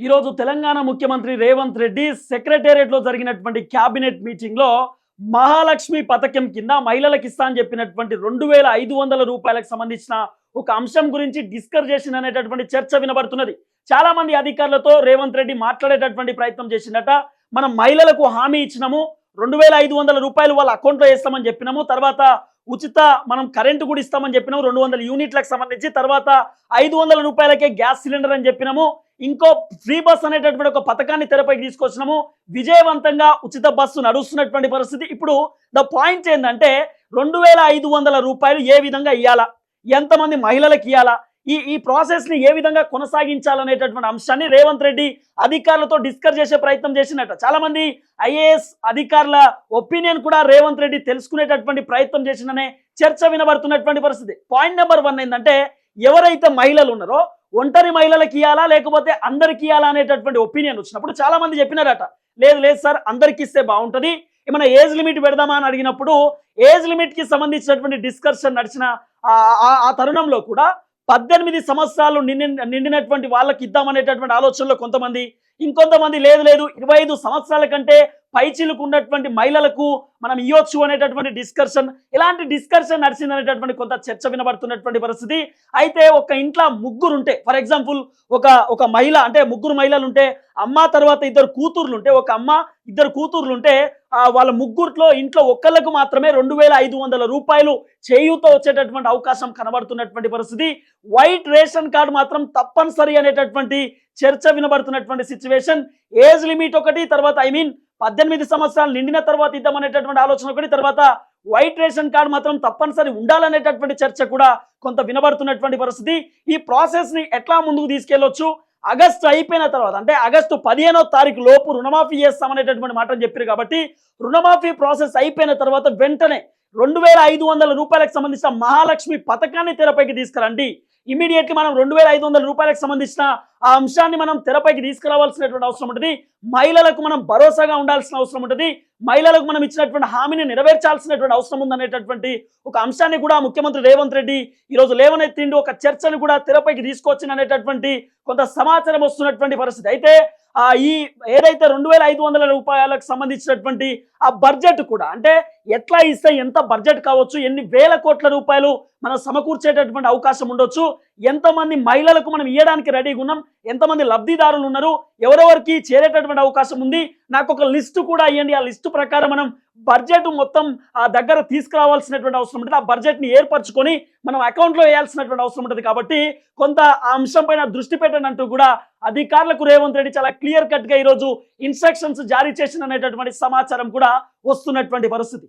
ఈరోజు తెలంగాణ ముఖ్యమంత్రి రేవంత్ రెడ్డి సెక్రటేరియట్లో జరిగినటువంటి క్యాబినెట్ మీటింగ్లో మహాలక్ష్మి పథకం కింద మహిళలకు ఇస్తా అని చెప్పినటువంటి రెండు వేల ఐదు వందల రూపాయలకు సంబంధించిన ఒక అంశం గురించి డిస్కస్ చేసిన అనేటటువంటి చర్చ వినబడుతున్నది. చాలా మంది అధికారులతో రేవంత్ రెడ్డి మాట్లాడేటటువంటి ప్రయత్నం చేసిందట మనం మహిళలకు హామీ ఇచ్చినాము. రెండు వేల ఐదు వందల రూపాయలు వాళ్ళ అకౌంట్లో వేస్తామని చెప్పినాము. తర్వాత ఉచిత మనం కరెంటు కూడా ఇస్తామని చెప్పినాము. రెండు వందల యూనిట్లకు సంబంధించి తర్వాత ఐదు వందల రూపాయలకే గ్యాస్ సిలిండర్ అని చెప్పినాము. ఇంకో ఫ్రీ బస్ అనేటటువంటి ఒక పథకాన్ని తెరపైకి తీసుకొచ్చినాము. విజయవంతంగా ఉచిత బస్సు నడుస్తున్నటువంటి పరిస్థితి. ఇప్పుడు ద పాయింట్ ఏంటంటే రెండు వేల ఐదు వందల రూపాయలు ఏ విధంగా ఇవ్వాలా ఎంతమంది మహిళలకు ఇవ్వాలా ఈ ఈ ప్రాసెస్ని ఏ విధంగా కొనసాగించాలనేటటువంటి అంశాన్ని రేవంత్ రెడ్డి అధికారులతో డిస్కస్ చేసే ప్రయత్నం చేసినట్ట చాలామంది ఐఏఎస్ అధికారుల ఒపీనియన్ కూడా రేవంత్ రెడ్డి తెలుసుకునేటటువంటి ప్రయత్నం చేసిననే చర్చ వినబడుతున్నటువంటి పరిస్థితి. పాయింట్ నెంబర్ వన్ ఏంటంటే ఎవరైతే మహిళలు ఉన్నారో ఒంటరి మహిళలకు ఇవ్వాలా లేకపోతే అందరికి ఇవ్వాలా అనేటటువంటి ఒపీనియన్ వచ్చినప్పుడు చాలా మంది చెప్పినారట. లేదు లేదు సార్ అందరికి ఇస్తే బాగుంటుంది. ఏమైనా ఏజ్ లిమిట్ పెడదామా అని అడిగినప్పుడు ఏజ్ లిమిట్కి సంబంధించినటువంటి డిస్కషన్ నడిచిన ఆ- ఆ- ఆ తరుణంలో కూడా పద్దెనిమిది సంవత్సరాలు నిండి నిండినటువంటి వాళ్ళకి ఇద్దామనేటటువంటి ఆలోచనలో కొంతమంది ఇంకొంతమంది లేదు లేదు ఇరవై ఐదు సంవత్సరాల కంటే పైచిలకు ఉన్నటువంటి మహిళలకు మనం ఇవ్వచ్చు అనేటటువంటి డిస్కషన్ ఇలాంటి డిస్కషన్ నడిచిందనేటటువంటి కొంత చర్చ వినబడుతున్నటువంటి పరిస్థితి. అయితే ఒక ఇంట్లో ముగ్గురు ఉంటే ఫర్ ఎగ్జాంపుల్ ఒక ఒక మహిళ అంటే ముగ్గురు మహిళలు ఉంటే అమ్మ తర్వాత ఇద్దరు కూతుర్లు ఉంటే ఒక అమ్మ ఇద్దరు కూతుర్లు ఉంటే వాళ్ళ ముగ్గురిలో ఇంట్లో ఒక్కళ్ళకు మాత్రమే రెండు వేల ఐదు వందల రూపాయలు చేయూతో వచ్చేటటువంటి అవకాశం కనబడుతున్నటువంటి పరిస్థితి. వైట్ రేషన్ కార్డు మాత్రం తప్పనిసరి అనేటటువంటి చర్చ వినబడుతున్నటువంటి సిచ్యువేషన్ ఏజ్ లిమిట్ ఒకటి తర్వాత ఐ మీన్ పద్దెనిమిది సంవత్సరాలు నిండిన తర్వాత ఇద్దామనేటటువంటి ఆలోచన ఒకటి తర్వాత వైట్ రేషన్ కార్డు మాత్రం తప్పనిసరి ఉండాలనేటటువంటి చర్చ కూడా కొంత వినబడుతున్నటువంటి పరిస్థితి. ఈ ప్రాసెస్ని ఎట్లా ముందుకు తీసుకెళ్ళొచ్చు ఆగస్టు అయిపోయిన తర్వాత అంటే ఆగస్టు పదిహేనో తారీఖు లోపు రుణమాఫీ చేస్తామనేటటువంటి మాటలు చెప్పారు కాబట్టి రుణమాఫీ ప్రాసెస్ అయిపోయిన తర్వాత వెంటనే రెండు వేల ఐదు వందల రూపాయలకు సంబంధించిన మహాలక్ష్మి పథకాన్ని తెరపైకి తీసుకురండి. ఇమీడియట్లీ మనం రెండు వేల ఐదు వందల రూపాయలకు సంబంధించిన ఆ అంశాన్ని మనం తెరపైకి తీసుకురావాల్సినటువంటి అవసరం ఉంటుంది. మహిళలకు మనం భరోసాగా ఉండాల్సిన అవసరం ఉంటుంది. మహిళలకు మనం ఇచ్చినటువంటి హామీని నెరవేర్చాల్సినటువంటి అవసరం ఉందనేటటువంటి ఒక అంశాన్ని కూడా ముఖ్యమంత్రి రేవంత్ రెడ్డి ఈరోజు లేవనెత్తిండి ఒక చర్చను కూడా తెరపైకి తీసుకొచ్చిందనేటటువంటి కొంత సమాచారం వస్తున్నటువంటి పరిస్థితి. అయితే ఈ ఏదైతే రెండు వేల ఐదు వందల రూపాయలకు సంబంధించినటువంటి ఆ బడ్జెట్ కూడా అంటే ఎట్లా ఇస్తే ఎంత బడ్జెట్ కావచ్చు ఎన్ని వేల కోట్ల రూపాయలు మనం సమకూర్చేటటువంటి అవకాశం ఉండొచ్చు ఎంతమంది మహిళలకు మనం ఇవ్వడానికి రెడీగా ఉన్నాం? ఎంతమంది లబ్ధిదారులు ఉన్నారు? ఎవరెవరికి చేరేటటువంటి అవకాశం ఉంది? నాకు ఒక లిస్టు కూడా ఇవ్వండి ఆ లిస్టు ప్రకారం మనం బడ్జెట్ మొత్తం ఆ దగ్గర తీసుకురావాల్సినటువంటి అవసరం ఉంటుంది. ఆ బడ్జెట్ని ఏర్పరచుకొని మనం అకౌంట్లో వేయాల్సినటువంటి అవసరం ఉంటుంది. కాబట్టి కొంత ఆ అంశం పైన దృష్టి పెట్టండి అంటూ కూడా అధికారులకు రేవంత్ రెడ్డి చాలా క్లియర్ కట్గా ఈరోజు ఇన్స్ట్రక్షన్స్ జారీ చేసిన అనేటటువంటి సమాచారం కూడా వస్తున్నటువంటి పరిస్థితి.